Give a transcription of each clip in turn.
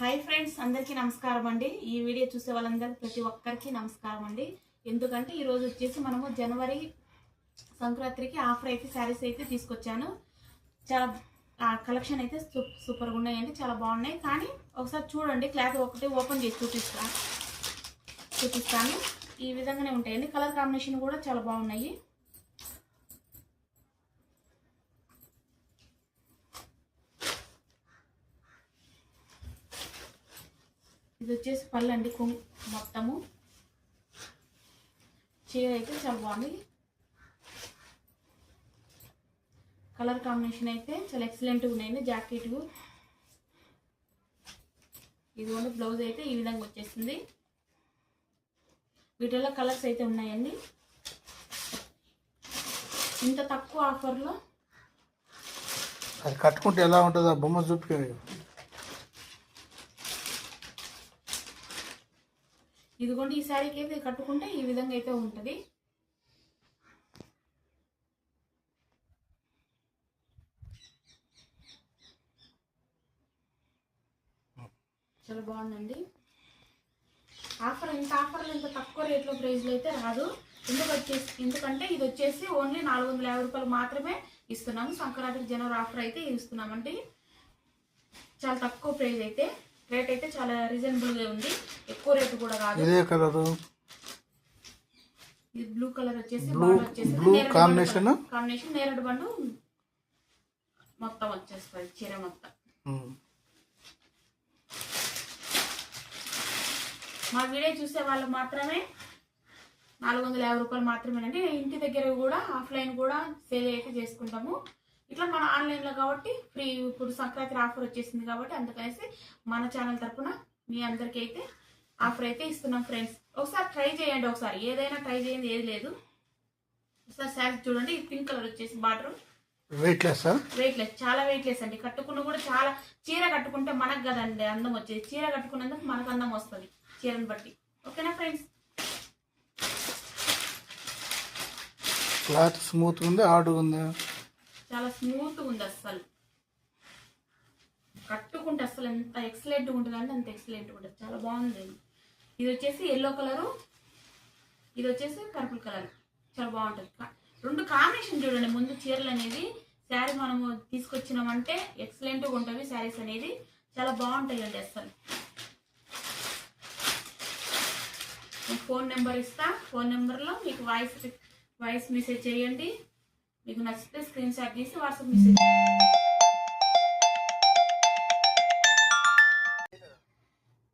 Hi friends అందరికీ నమస్కారం అండి. ఈ వీడియో చూసే వాళ్ళందరికీ ప్రతి ఒక్కరికి నమస్కారం అండి. ఎందుకంటే ఈరోజు వచ్చేసి మనము జనవరి సంక్రాంతికి ఆఫర్ అయితే శారీస్ అయితే తీసుకొచ్చాను. చాలా కలెక్షన్ అయితే సూపర్గా ఉన్నాయండి చాలా బాగున్నాయి. కానీ ఒకసారి చూడండి క్లాత్ ఒకటి ఓపెన్ చేసి చూపిస్తాను చూపిస్తాను. ఈ విధంగానే ఉంటాయండి. కలర్ కాంబినేషన్ కూడా చాలా బాగున్నాయి. ఇది వచ్చేసి పళ్ళు అండి కుం మొత్తము. చీర అయితే చాలా బాగుంది కలర్ కాంబినేషన్ అయితే చాలా ఎక్సలెంట్గా ఉన్నాయండి జాకెట్ ఇది కూడా బ్లౌజ్ అయితే ఈ విధంగా వచ్చేసింది. వీటిలో కలర్స్ అయితే ఉన్నాయండి. ఇంత తక్కువ ఆఫర్లో అది కట్టుకుంటే ఎలా ఉంటుందో బొమ్మ చూపించాను ఇదిగోండి ఈ శారీకి అయితే కట్టుకుంటే ఈ విధంగా అయితే ఉంటుంది. చాలా బాగుందండి. ఆఫర్ ఇంత ఆఫర్లు ఇంత తక్కువ రేట్లో ప్రైస్లో అయితే రాదు. ఎందుకు వచ్చేసి ఎందుకంటే ఇది వచ్చేసి ఓన్లీ నాలుగు వందల యాభై రూపాయలు మాత్రమే ఇస్తున్నాము. సంక్రాంతి జనవరి ఆఫర్ అయితే ఇస్తున్నామండి. చాలా తక్కువ ప్రైస్ అయితే. రేట్ అయితే చాలా రీజనబుల్గా ఉంది ఎక్కువ రేటు కూడా కాదు ఇదే కలరు ఇది బ్లూ కలర్ వచ్చేసి నేరేడు combination? బండు. కాంబినేషన్ నేరేడు బండు మొత్తం వచ్చేస్తుంది చీర మొత్తం. మా వీడియో చూసే వాళ్ళు మాత్రమే నాలుగు వందల యాభై రూపాయలు మాత్రమేనండి ఇంటి దగ్గర కూడా ఆఫ్లైన్ కూడా సేల్ అయితే చేసుకుంటాము ఇట్లా మన ఆన్లైన్లో కాబట్టి ఫ్రీ ఇప్పుడు సంక్రాంతి ఆఫర్ వచ్చేసింది కాబట్టి అందుకనేసి మన ఛానల్ తరపున మీ అందరికీ అయితే ఆఫర్ అయితే ఇస్తున్నాం ఫ్రెండ్స్. ఒకసారి ట్రై చేయండి ఒకసారి. ఏదైనా ట్రై చేయండి ఏది లేదు. ఒకసారి శారీ చూడండి. పింక్ కలర్ వచ్చేసి border. Weight less weight less చాలా వెయిట్ లెస్ అండి. కట్టుకున్న కూడా చాలా చీర కట్టుకుంటే మనకు కదండి అందం వచ్చేది. చీర కట్టుకున్నందుకు మనకు అందం వస్తుంది చీరను బట్టి. ఓకేనా ఫ్రెండ్స్? క్లాత్ స్మూత్ ఉంది? హార్డ్గా ఉంది? చాలా స్మూత్ ఉంది అస్సలు. కట్టుకుంటే అసలు ఎంత ఎక్సలెంట్గా ఉంటుంది అంటే అంత ఎక్సలెంట్ ఉంటుంది. చాలా బాగుంది. ఇది వచ్చేసి ఎల్లో కలరు ఇది వచ్చేసి పర్పుల్ కలర్ చాలా బాగుంటుంది. రెండు కాంబినేషన్ చూడండి. ముందు చీరలు అనేది శారీ మనము తీసుకొచ్చినామంటే ఎక్సలెంట్గా ఉంటుంది శారీస్ అనేది. చాలా బాగుంటాయి అండి అస్సలు ఫోన్ నెంబర్ ఇస్తా. ఫోన్ నెంబర్లో మీకు వాయిస్ వాయిస్ మెసేజ్ చేయండి. మీకు నచ్చితే స్క్రీన్ షాట్ తీసి వాట్సాప్ మెసేజ్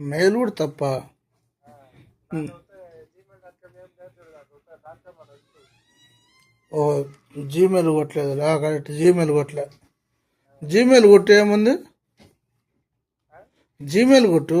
మెయిల్ కూడా తప్ప. ఓ జీమెయిల్ కొట్టలేదు. కరెక్ట్ జీమెయిల్ కొట్టలే. జీమెయిల్ కొట్టు ఏముంది? జీమెయిల్ కొట్టు.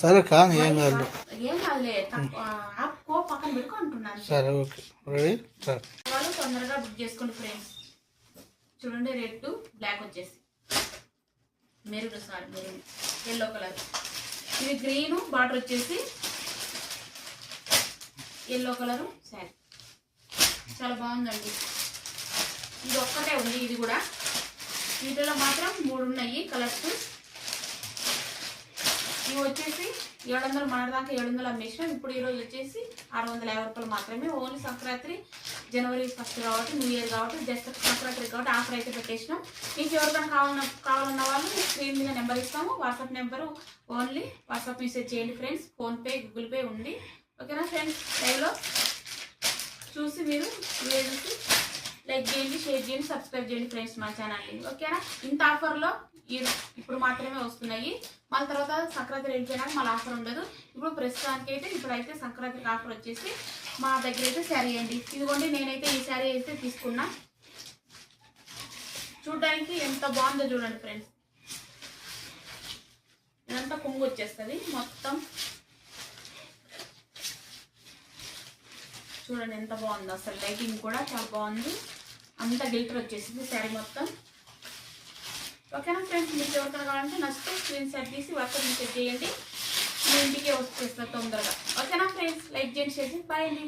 సరే కానీ ఏం కాదు ఏం కాదులే ఆపుకో పక్కన పెట్టుకో అంటున్నాను. సరే ఓకే. రెడీ సరే. వాళ్ళు తొందరగా బుక్ చేసుకోండి ఫ్రెండ్స్ చూడండి రెడ్ బ్లాక్ వచ్చేసి. Maroon sari maroon yellow colour ఇది గ్రీన్ బార్డర్ వచ్చేసి ఎల్లో కలరు శారీ చాలా బాగుందండి. ఇది ఒక్కటే ఉంది ఇది కూడా. వీటిలో మాత్రం మూడు ఉన్నాయి కలర్స్ ఇవి వచ్చేసి ఏడు వందలు మన దాకా ఏడు వందలు అమ్మేసినాం. ఇప్పుడు ఈరోజు వచ్చేసి ఆరు వందల యాభై రూపాయలు మాత్రమే. ఓన్లీ సంక్రాంతి జనవరి ఫస్ట్ కాబట్టి న్యూ ఇయర్ కాబట్టి జస్ట్ సంక్రాంతి కాబట్టి ఆఫర్ అయితే పెట్టేసినాం. మీకు ఎవరికైనా కావాలన్న కావాలన్న వాళ్ళు స్క్రీన్ మీద నెంబర్ ఇస్తాము. WhatsApp number only. WhatsApp message చేయండి ఫ్రెండ్స్. ఫోన్పే గూగుల్ పే ఉంది. ఓకేనా ఫ్రెండ్స్? లైవ్లో చూసి మీరు వీడియో చూసి లైక్ చేయండి షేర్ చేయండి సబ్స్క్రైబ్ చేయండి ఫ్రెండ్స్ మా ఛానల్ని. ఓకేనా? ఇంత ఆఫర్లో ఇప్పుడు మాత్రమే వస్తున్నాయి. మళ్ళీ తర్వాత సంక్రాంతి వెళ్ళిపోయినాక మళ్ళీ ఆఫర్ ఉండదు. ఇప్పుడు ప్రస్తుతానికి అయితే ఇప్పుడైతే సంక్రాంతికి ఆఫర్ వచ్చేసి మా దగ్గర అయితే శారీ అండి. ఇదిగోండి నేనైతే ఈ శారీ అయితే తీసుకున్నా. చూడడానికి ఎంత బాగుందో చూడండి ఫ్రెండ్స్. ఇదంతా కొంగు వచ్చేస్తుంది మొత్తం. చూడండి ఎంత బాగుందో అసలు లైటింగ్ కూడా చాలా బాగుంది. అంత గిల్టర్ వచ్చేసింది శారీ మొత్తం. ఓకేనా ఫ్రెండ్స్ మీకు ఎవరికైనా కావాలంటే నచ్చితే స్క్రీన్ షాట్ తీసి వాట్సాప్ మెసేజ్ చేయండి. మీ ఇంటికే వచ్చేస్తారు తొందరగా. ఓకేనా ఫ్రెండ్స్ లైక్ చేయండి షేర్ చేసి బాయ్ అండి.